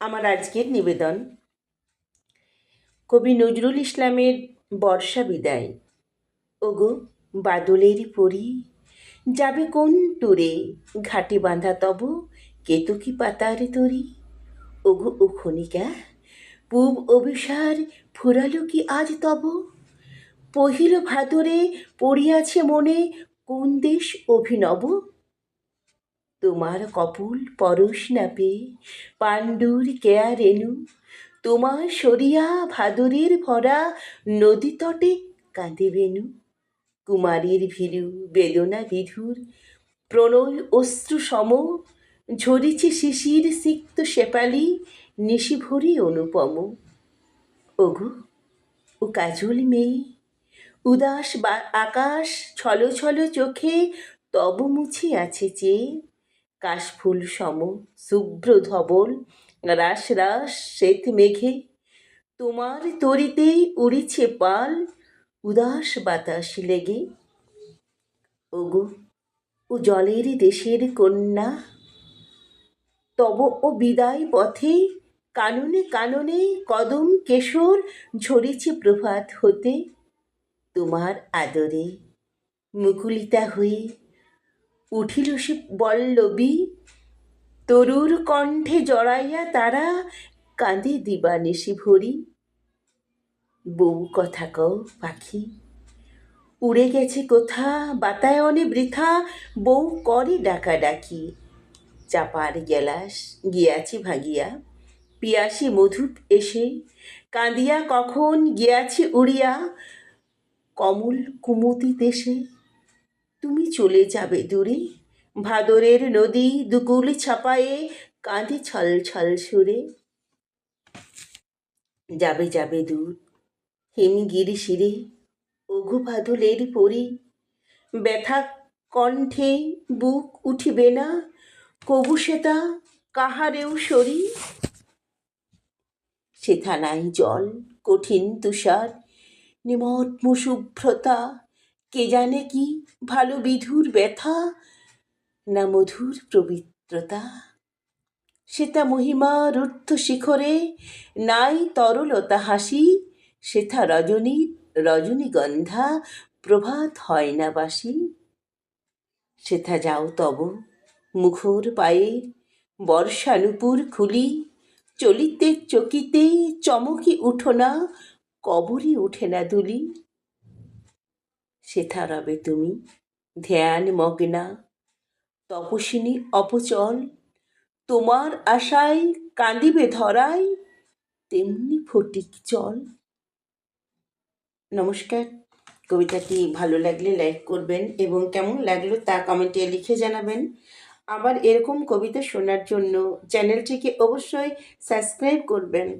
আমার আজকের নিবেদন। কবি নজরুল ইসলামের বর্ষা বিদায়। ওগো বাদলের পরি, যাবে কোন টুরে? ঘাটে বাঁধা তব কেতুকি পাতার তরি? ওগো, ও খনিকা, পূব অভিসার ফুরালো কি আজ তব? পহিল ভাদরে পড়িয়াছে মনে কোন দেশ অভিনব? তোমার কপুল পরশ না পেয়ে পাণ্ডুর কেয়া রেণু তোমার সরিয়া ভাদরের ভরা নদী তটে কাঁদে বেনু কুমারীর ভীরু বেদনা বিধুর প্রণয় অশ্রু সম, ঝরিছে শিশির সিক্ত শেপালি নিশিভরি অনুপম। ওগো, ও কাজল মেয়ে, উদাস বা আকাশ ছলো ছলো চোখে তব মুছে আছে চেয়ে কাশফুল সম শুভ্র ধবল রাস রাস শ্বেত মেঘে। তোমার তরিতেই উড়িছে পাল, উদাস বাতাস লেগে। ওগো, ও জলের দেশের কন্যা। তব ও বিদায় পথে কাননে কাননে কদম কেশর ঝরিছে প্রভাত হতে। তোমার আদরে মুকুলিতা হয়ে উঠিল সে বল্লবী। তরুর কণ্ঠে জড়াইয়া তারা কাঁদে দিবানিশি ভরি। বউ কথা কও, পাখি। উড়ে গেছে কোথা? বাতায়নে বৃথা। বউ করে ডাকাডাকি। চাপার গেলাস গিয়াছি ভাগিয়া। পিয়াসি মধুপ এসে। কাঁদিয়া কখন গিয়াছি উড়িয়া। কমল কুমতি দেশে তুমি চলে যাবে দূরে। ভাদরের নদী দুকুল ছাপায়ে কাঁধে ছল ছল সুরে। যাবে যাবে দূর, হিমগিরি শিরে ওঘু বাদলের পরি। ব্যথা কণ্ঠে বুক উঠিবে না, কবু সেতা কাহারেও সরি। সেথা নাই জল, কঠিন তুষার, নিমগ্ন শুভ্রতা কে জানে কি ভালো বিধুর ব্যথা না মধুর পবিত্রতা? সেতা মহিমা রুদ্ধ শিখরে নাই তরলতা হাসি, সেথা রজনীর রজনীগন্ধা প্রভাত হয় না বাসি সেথা যাও তব মুখর পায়ে বর্ষানুপুর খুলি, চলিতে চকিতে চমকি উঠো না, কবরই উঠে না দুলি। সেথা রবে তুমি। ধ্যান মগ্না, তপস্বিনী অপচল, তোমার আশায় কাঁদিবে ধরায়, তেমনি ফটিক চল নমস্কার। কবিতাটি ভালো লাগলে লাইক করবেন এবং কেমন লাগল তা কমেন্টে লিখে জানাবেন। আবার এরকম কবিতা শোনার জন্য চ্যানেলটিকে অবশ্যই সাবস্ক্রাইব করবেন।